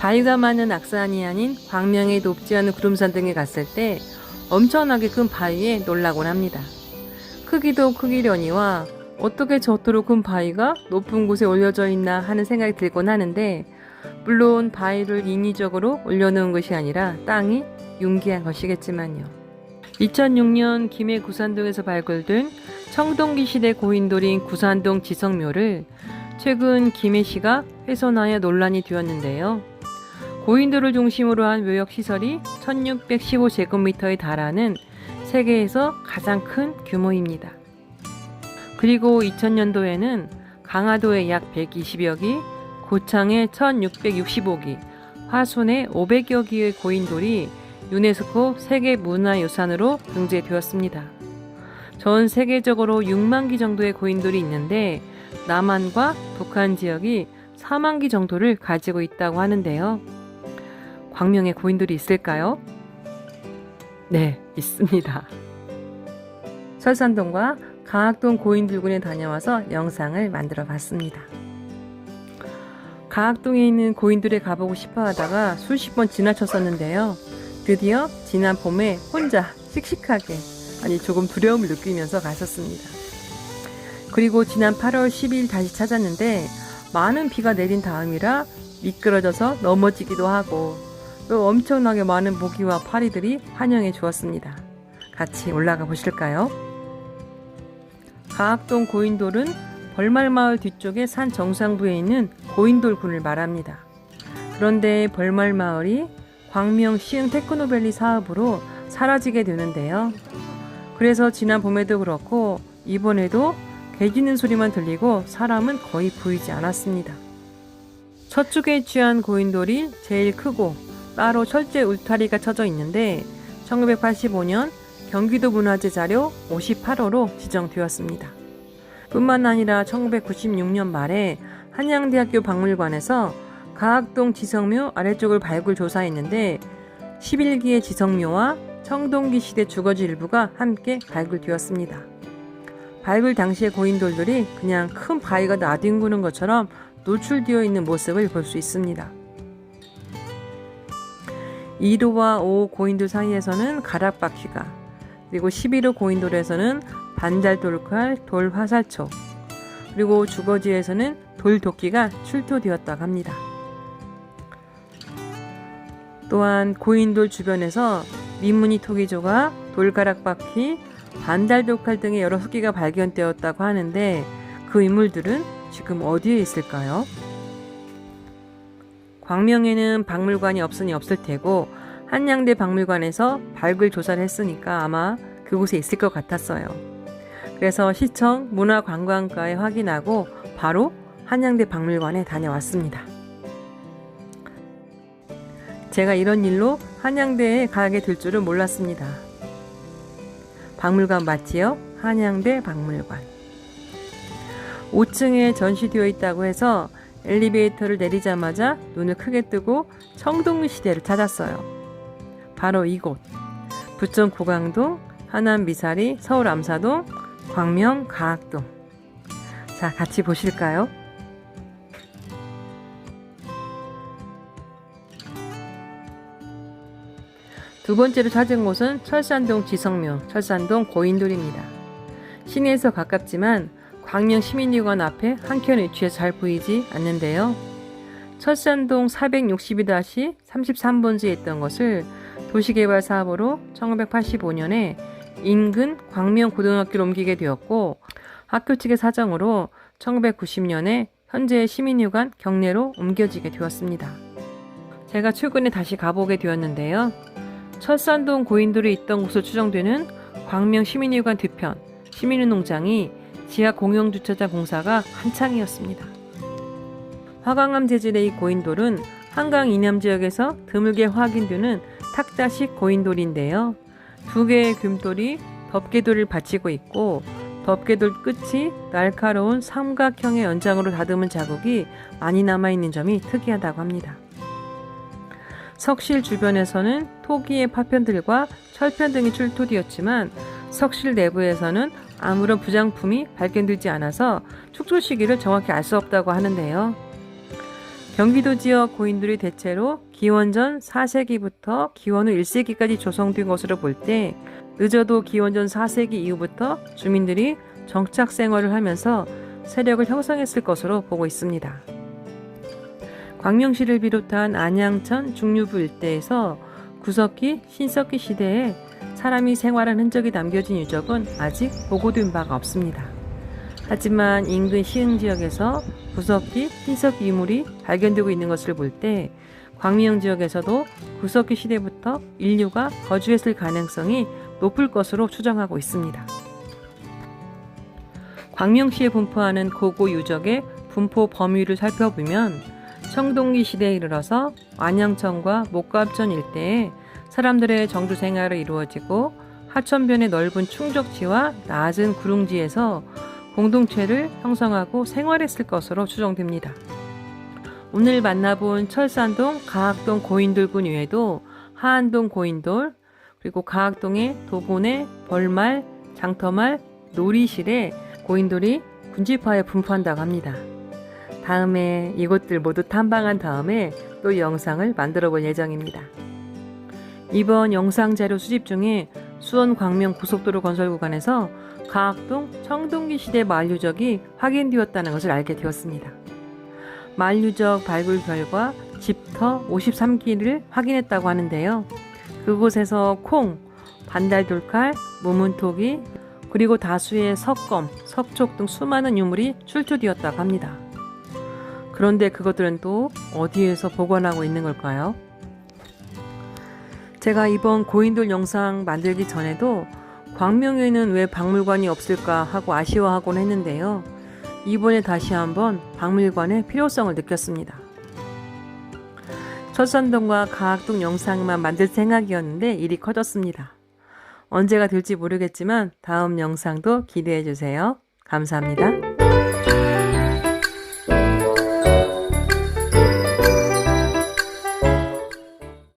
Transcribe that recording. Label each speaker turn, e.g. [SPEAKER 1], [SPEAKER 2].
[SPEAKER 1] 바위가 많은 악산이 아닌 광명의 높지 않은 구름산 등에 갔을 때 엄청나게 큰 바위에 놀라곤 합니다. 크기도 크기려니와 어떻게 저토록 큰 바위가 높은 곳에 올려져 있나 하는 생각이 들곤 하는데 물론 바위를 인위적으로 올려놓은 것이 아니라 땅이 융기한 것이겠지만요. 2006년 김해 구산동에서 발굴된 청동기 시대 고인돌인 구산동 지성묘를 최근 김해시가 훼손하여 논란이 되었는데요. 고인돌을 중심으로 한 묘역 시설이 1615제곱미터에 달하는 세계에서 가장 큰 규모입니다. 그리고 2000년도에는 강화도에 약 120여 기, 고창에 1665기, 화순에 500여 기의 고인돌이 유네스코 세계문화유산으로 등재되었습니다. 전 세계적으로 6만 기 정도의 고인돌이 있는데 남한과 북한 지역이 4만 기 정도를 가지고 있다고 하는데요. 광명에 고인돌이 있을까요? 네, 있습니다. 설산동과 가학동 고인돌군에 다녀와서 영상을 만들어 봤습니다. 가학동에 있는 고인돌에 가보고 싶어 하다가 수십 번 지나쳤었는데요. 드디어 지난 봄에 혼자 씩씩하게, 아니 조금 두려움을 느끼면서 갔었습니다. 그리고 지난 8월 10일 다시 찾았는데 많은 비가 내린 다음이라 미끄러져서 넘어지기도 하고 또 엄청나게 많은 모기와 파리들이 환영해 주었습니다. 같이 올라가 보실까요? 가학동 고인돌은 벌말마을 뒤쪽의 산 정상부에 있는 고인돌군을 말합니다. 그런데 벌말마을이 광명 시흥 테크노밸리 사업으로 사라지게 되는데요. 그래서 지난 봄에도 그렇고 이번에도 개 짖는 소리만 들리고 사람은 거의 보이지 않았습니다. 첫 축에 취한 고인돌이 제일 크고 따로 철제 울타리가 쳐져 있는데 1985년 경기도 문화재 자료 58호로 지정되었습니다. 뿐만 아니라 1996년 말에 한양대학교 박물관에서 가학동 지성묘 아래쪽을 발굴 조사했는데 11기의 지성묘와 청동기 시대 주거지 일부가 함께 발굴되었습니다. 발굴 당시의 고인돌들이 그냥 큰 바위가 나뒹구는 것처럼 노출되어 있는 모습을 볼 수 있습니다. 2호와 5 고인돌 사이에서는 가락바퀴가 그리고 11호 고인돌에서는 반달돌칼 돌화살초 그리고 주거지에서는 돌도끼가 출토되었다고 합니다. 또한 고인돌 주변에서 민무늬 토기조가 돌가락바퀴 반달돌칼 등의 여러 흙기가 발견되었다고 하는데 그 인물들은 지금 어디에 있을까요? 광명에는 박물관이 없으니 없을 테고 한양대 박물관에서 발굴 조사를 했으니까 아마 그곳에 있을 것 같았어요. 그래서 시청 문화관광과에 확인하고 바로 한양대 박물관에 다녀왔습니다. 제가 이런 일로 한양대에 가게 될 줄은 몰랐습니다. 박물관 맞지요? 한양대 박물관. 5층에 전시되어 있다고 해서 엘리베이터를 내리자마자 눈을 크게 뜨고 청동리 시대를 찾았어요. 바로 이곳. 부천 고강동, 하남 미사리, 서울 암사동, 광명 가학동. 자, 같이 보실까요? 두 번째로 찾은 곳은 철산동 지성묘, 철산동 고인돌입니다. 시내에서 가깝지만 광명 시민유관 앞에 한켠 위치해 잘 보이지 않는데요. 철산동 462-33번지에 있던 것을 도시개발 사업으로 1985년에 인근 광명고등학교로 옮기게 되었고 학교 측의 사정으로 1990년에 현재 시민유관 경내로 옮겨지게 되었습니다. 제가 최근에 다시 가보게 되었는데요. 철산동 고인돌이 있던 곳으로 추정되는 광명 시민유관 뒤편 시민운동장이 지하 공영주차장 공사가 한창이었습니다. 화강암 재질의 이 고인돌은 한강 이남 지역에서 드물게 확인되는 탁자식 고인돌인데요. 두 개의 굼돌이 덮개돌을 받치고 있고 덮개돌 끝이 날카로운 삼각형의 연장으로 다듬은 자국이 많이 남아있는 점이 특이하다고 합니다. 석실 주변에서는 토기의 파편들과 철편 등이 출토되었지만 석실 내부에서는 아무런 부장품이 발견되지 않아서 축소 시기를 정확히 알 수 없다고 하는데요. 경기도 지역 고인돌이 대체로 기원전 4세기부터 기원 후 1세기까지 조성된 것으로 볼 때 늦어도 기원전 4세기 이후부터 주민들이 정착 생활을 하면서 세력을 형성했을 것으로 보고 있습니다. 광명시를 비롯한 안양천, 중류부 일대에서 구석기, 신석기 시대에 사람이 생활한 흔적이 남겨진 유적은 아직 보고된 바가 없습니다. 하지만 인근 시흥 지역에서 구석기, 신석기 유물이 발견되고 있는 것을 볼 때 광명 지역에서도 구석기 시대부터 인류가 거주했을 가능성이 높을 것으로 추정하고 있습니다. 광명시에 분포하는 고고 유적의 분포 범위를 살펴보면 청동기 시대에 이르러서 안양천과 목갑천 일대에 사람들의 정주 생활이 이루어지고 하천변의 넓은 충적지와 낮은 구릉지에서 공동체를 형성하고 생활했을 것으로 추정됩니다. 오늘 만나본 철산동, 가학동 고인돌군 외에도 하안동 고인돌, 그리고 가학동의 도곤의 벌말, 장터말, 놀이실에 고인돌이 군집하에 분포한다고 합니다. 다음에 이곳들 모두 탐방한 다음에 또 영상을 만들어 볼 예정입니다. 이번 영상 자료 수집 중에 수원 광명 고속도로 건설 구간에서 가학동 청동기 시대 만류적이 확인되었다는 것을 알게 되었습니다. 만류적 발굴 결과 집터 53기를 확인했다고 하는데요. 그곳에서 콩, 반달돌칼, 무문토기, 그리고 다수의 석검, 석촉 등 수많은 유물이 출토되었다고 합니다. 그런데 그것들은 또 어디에서 보관하고 있는 걸까요? 제가 이번 고인돌 영상 만들기 전에도 광명에는 왜 박물관이 없을까 하고 아쉬워하곤 했는데요. 이번에 다시 한번 박물관의 필요성을 느꼈습니다. 철산동과 가학동 영상만 만들 생각이었는데 일이 커졌습니다. 언제가 될지 모르겠지만 다음 영상도 기대해 주세요. 감사합니다.